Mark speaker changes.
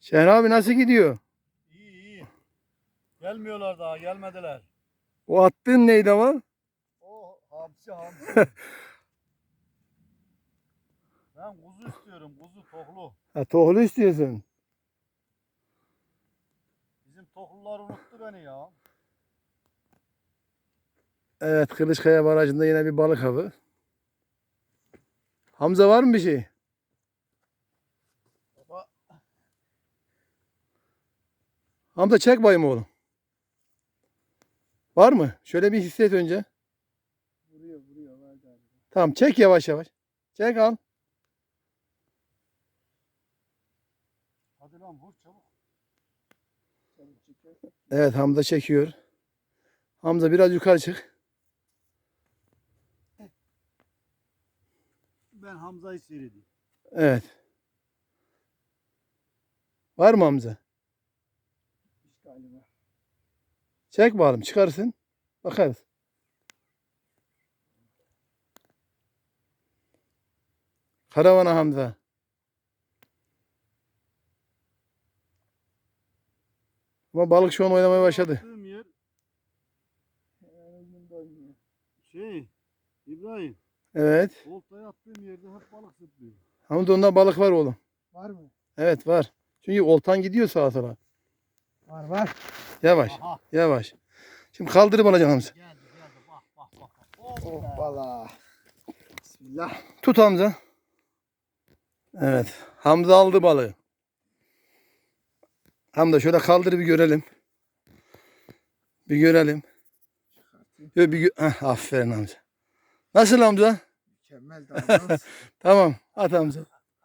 Speaker 1: Şehri abi nasıl gidiyor?
Speaker 2: İyi iyi. Gelmiyorlar daha gelmediler.
Speaker 1: O attığın neydi ama?
Speaker 2: Oh hamsi hamsi. ben kuzu istiyorum kuzu tohlu.
Speaker 1: Ha, tohlu istiyorsun.
Speaker 2: Bizim tohlular unuttu beni ya.
Speaker 1: Evet Kılıçkaya Barajı'nda yine bir balık avı. Hamza var mı bir şey?
Speaker 2: Baba
Speaker 1: Hamza çek bayım oğlum. Var mı? Şöyle bir hisset önce.
Speaker 2: vuruyor vuruyor var galiba.
Speaker 1: Tamam çek yavaş yavaş. Çek al.
Speaker 2: Hadi lan vur çabuk. Çabuk çekiyor.
Speaker 1: Evet Hamza çekiyor. Hamza biraz yukarı çık.
Speaker 2: Ben Hamza'yı seyrediyorum.
Speaker 1: Evet. Var mı Hamza?
Speaker 2: Galiba.
Speaker 1: Çek bakalım çıkarsın. Bakarız. Karavana Hamza. Ama balık şu an oynamaya başladı.
Speaker 2: Yer şey İbrahim
Speaker 1: Evet.
Speaker 2: oltaya attığım yerde hep balık zıplıyor.
Speaker 1: Hamza onda balık var oğlum.
Speaker 2: Var mı?
Speaker 1: Evet var. Çünkü oltan gidiyor sağa sola.
Speaker 2: Var var.
Speaker 1: Yavaş.
Speaker 2: Aha
Speaker 1: Yavaş. Şimdi kaldırıp alacaksın Hamza.
Speaker 2: geldi geldi bak bak bak.
Speaker 3: bala. Bismillah.
Speaker 1: Tut Hamza. Evet. Hamza aldı balığı. Hamza şöyle kaldır bir görelim. Bir görelim. Yo, bir gö- Heh, aferin Hamza. Nasıl Hamza?
Speaker 3: Mükemmel.
Speaker 1: Tamam. At Hamza.